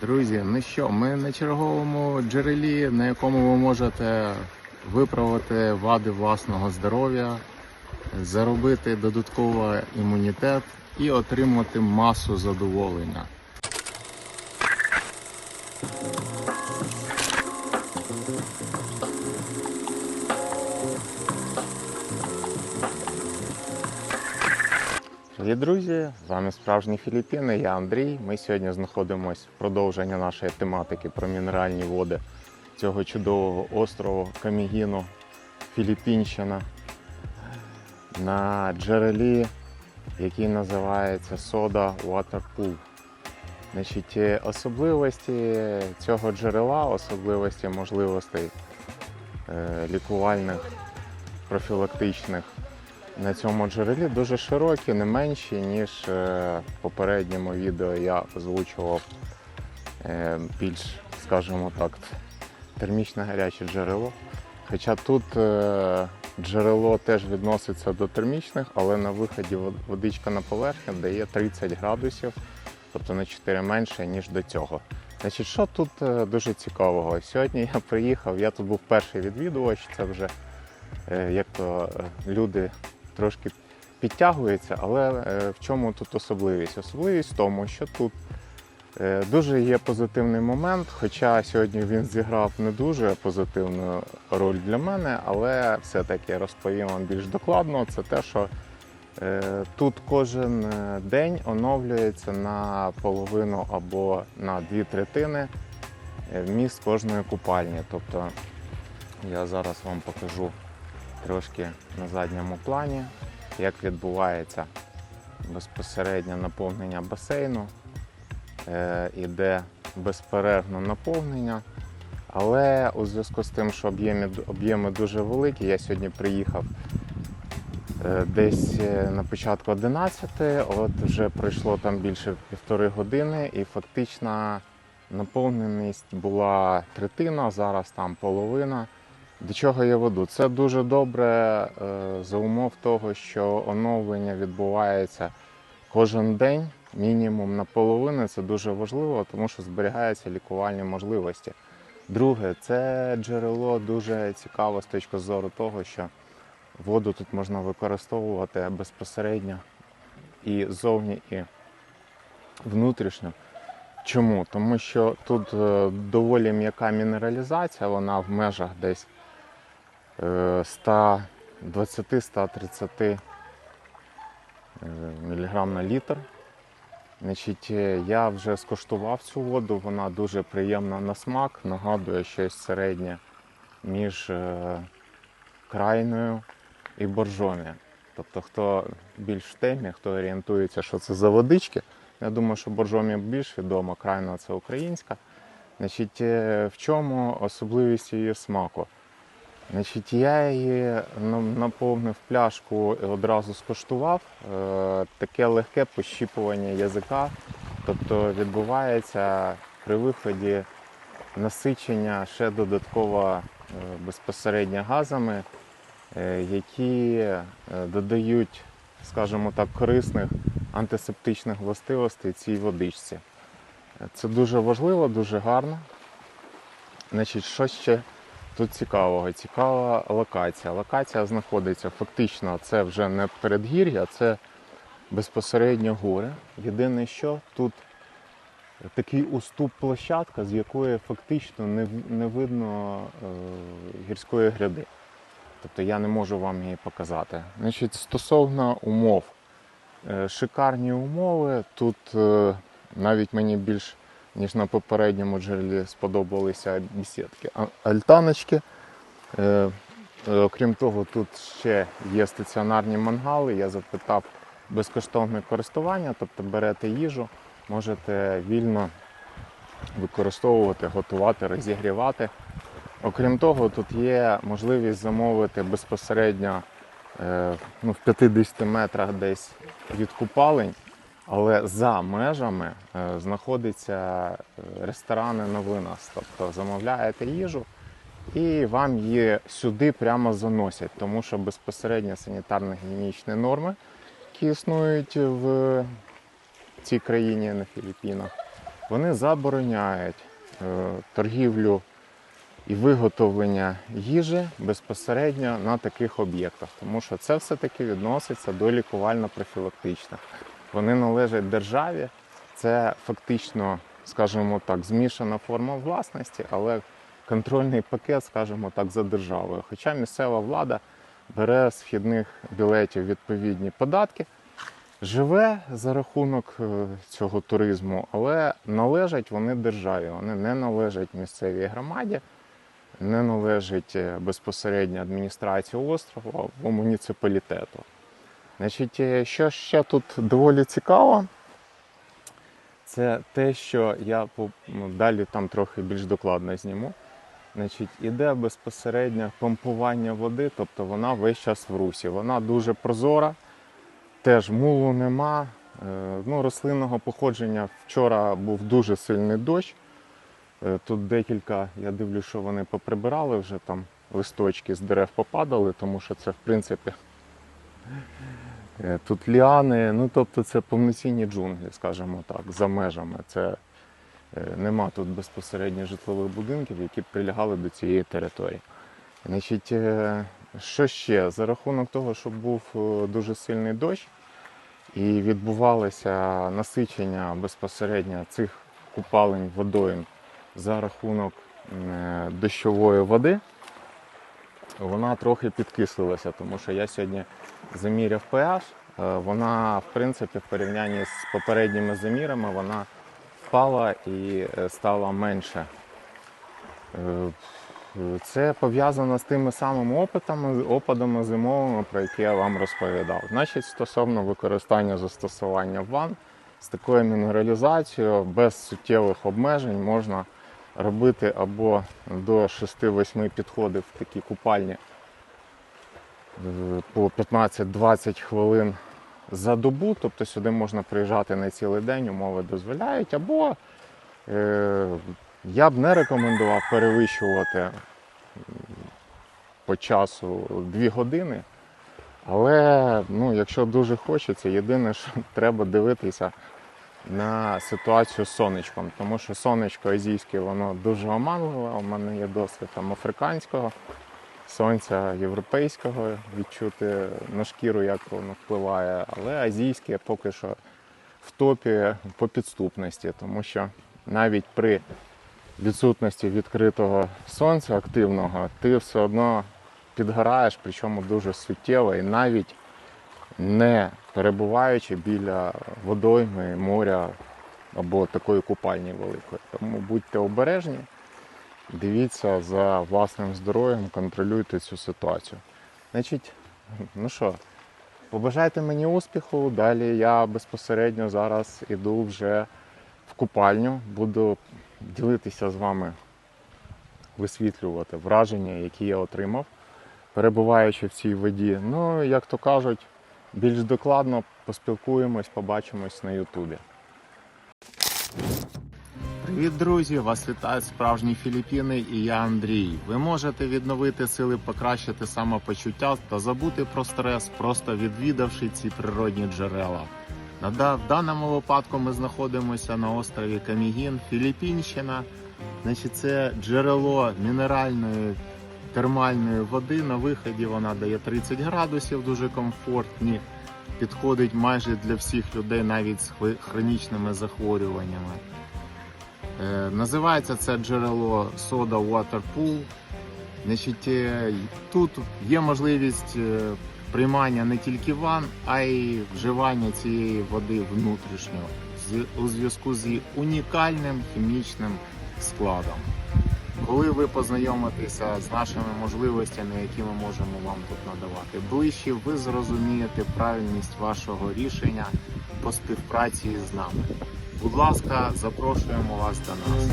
Друзі, ну що, ми на черговому джерелі, на якому ви можете виправити вади власного здоров'я, заробити додатковий імунітет і отримати масу задоволення. Привіт, друзі! З вами справжні Філіппіни. Я Андрій. Ми сьогодні знаходимося в продовження нашої тематики про мінеральні води цього чудового острову Камігіно, Філіппінщина на джерелі, який називається Soda Water Pool. Значить, е, особливості цього джерела, особливості можливостей е, лікувальних, профілактичних на цьому джерелі дуже широкі, не менші, ніж е, в попередньому відео я озвучував е, більш, скажімо так, термічне гаряче джерело. Хоча тут е, джерело теж відноситься до термічних, але на виході водичка на поверхню дає 30 градусів, тобто на 4 менше, ніж до цього. Значить, що тут дуже цікавого? Сьогодні я приїхав, я тут був перший відвідувач, це вже як то люди трошки підтягуються, але е, в чому тут особливість? Особливість в тому, що тут е, дуже є позитивний момент, хоча сьогодні він зіграв не дуже позитивну роль для мене, але все-таки розповім вам більш докладно. Це те, що е, тут кожен день оновлюється на половину або на дві третини вміст кожної купальні. Тобто я зараз вам покажу трошки на задньому плані, як відбувається безпосереднє наповнення басейну. Е, іде безперервно наповнення. Але у зв'язку з тим, що об'єми, об'єми дуже великі, я сьогодні приїхав е, десь е, на початку 11, от вже пройшло там більше півтори години, і фактично наповненість була третина, зараз там половина. До чого я веду? Це дуже добре е, за умов того, що оновлення відбувається кожен день, мінімум наполовину. Це дуже важливо, тому що зберігаються лікувальні можливості. Друге, це джерело дуже цікаво з точки зору того, що воду тут можна використовувати безпосередньо і зовні, і внутрішньо. Чому? Тому що тут е, доволі м'яка мінералізація, вона в межах десь 120-130 мг на літр. Значить, е, я вже скуштував цю воду, вона дуже приємна на смак, нагадує щось середнє між е, крайною і боржомі. Тобто, хто більш в темі, хто орієнтується, що це за водички, я думаю, що боржомі більш відомо, крайна це українська. Значить, е, в чому особливість її смаку? Значить, я її наповнив пляшку і одразу скуштував. Е, Таке легке пощіпування язика. Тобто відбувається при виході насичення ще додатково е, безпосередньо газами, е, які додають, скажімо так, корисних антисептичних властивостей цій водичці. Це дуже важливо, дуже гарно. Значить, що ще тут цікавого? Цікава локація. Локація знаходиться фактично, це вже не передгір'я, це безпосередньо гори. Єдине, що тут такий уступ площадка, з якої фактично не, не видно е, гірської гряди. Тобто я не можу вам її показати. Значить, стосовно умов, Е, шикарні умови. Тут е, навіть мені більш ніж на попередньому джерелі сподобалися бесідки. А- Альтаночки. Е, е, Окрім того, тут ще є стаціонарні мангали. Я запитав безкоштовне користування, тобто берете їжу, можете вільно використовувати, готувати, розігрівати. Окрім того, тут є можливість замовити безпосередньо е, ну, в 50 метрах десь від купалень, але за межами е, знаходиться е, ресторани на винос. Тобто замовляєте їжу і вам її сюди прямо заносять, тому що безпосередньо санітарно-гігієнічні норми, які існують в цій країні на Філіппінах, вони забороняють е, торгівлю і виготовлення їжі безпосередньо на таких об'єктах, тому що це все-таки відноситься до лікувально-профілактичних. Вони належать державі, це фактично, скажімо так, змішана форма власності, але контрольний пакет, скажімо так, за державою. Хоча місцева влада бере з вхідних білетів відповідні податки, живе за рахунок е, цього туризму, але належать вони державі, вони не належать місцевій громаді, не належать е, безпосередньо адміністрації острова або муніципалітету. Значить, е, що ще тут доволі цікаво, це те, що я по- ну, далі там трохи більш докладно зніму. Значить, іде безпосередньо помпування води, тобто вона весь час в русі. Вона дуже прозора, теж мулу нема. Е, Ну, рослинного походження вчора був дуже сильний дощ. Е, Тут декілька, я дивлюсь, що вони поприбирали вже там листочки з дерев попадали, тому що це в принципі тут ліани, ну тобто це повноцінні джунглі, скажімо так, за межами. Це е, нема тут безпосередньо житлових будинків, які б прилягали до цієї території. Значить, е, що ще? За рахунок того, що був е, дуже сильний дощ і відбувалося насичення безпосередньо цих купалень водойм за рахунок е, дощової води, вона трохи підкислилася, тому що я сьогодні заміряв pH, е, вона, в принципі, в порівнянні з попередніми замірами, вона впала і е, стала менше. Е, Це пов'язано з тими самими опитами, опадами зимовими, про які я вам розповідав. Значить, стосовно використання застосування ванн з такою мінералізацією без суттєвих обмежень можна робити або до 6-8 підходів в такі купальні е, по 15-20 хвилин за добу, тобто сюди можна приїжджати на цілий день, умови дозволяють, або е, я б не рекомендував перевищувати по часу 2 години. Але ну, якщо дуже хочеться, єдине, що треба дивитися на ситуацію з сонечком, тому що сонечко азійське, воно дуже оманливе. У мене є досвід там африканського, сонця європейського, відчути на шкіру, як воно впливає, але азійське поки що в топі по підступності, тому що навіть при відсутності відкритого сонця активного, ти все одно підгораєш, причому дуже суттєво, і навіть не перебуваючи біля водойми, моря або такої купальні великої. Тому будьте обережні, дивіться за власним здоров'ям, контролюйте цю ситуацію. Значить, ну що, побажайте мені успіху. Далі я безпосередньо зараз іду вже в купальню, буду ділитися з вами, висвітлювати враження, які я отримав, перебуваючи в цій воді. Ну, як то кажуть, більш докладно поспілкуємось, побачимось на Ютубі. Привіт, друзі! Вас вітають справжні Філіппіни і я Андрій. Ви можете відновити сили, покращити самопочуття та забути про стрес, просто відвідавши ці природні джерела. В даному випадку ми знаходимося на острові Камігін, Філіппінщина. Значить, це джерело мінеральної термальної води. На виході вона дає 30 градусів, дуже комфортні. Підходить майже для всіх людей, навіть з хронічними захворюваннями. Е, Називається це джерело Soda Water Pool. Значить, е, тут є можливість е, приймання не тільки ванн, а й вживання цієї води внутрішньо у зв'язку з її унікальним хімічним складом. Коли ви познайомитеся з нашими можливостями, які ми можемо вам тут надавати ближче, ви зрозумієте правильність вашого рішення по співпраці з нами. Будь ласка, запрошуємо вас до нас.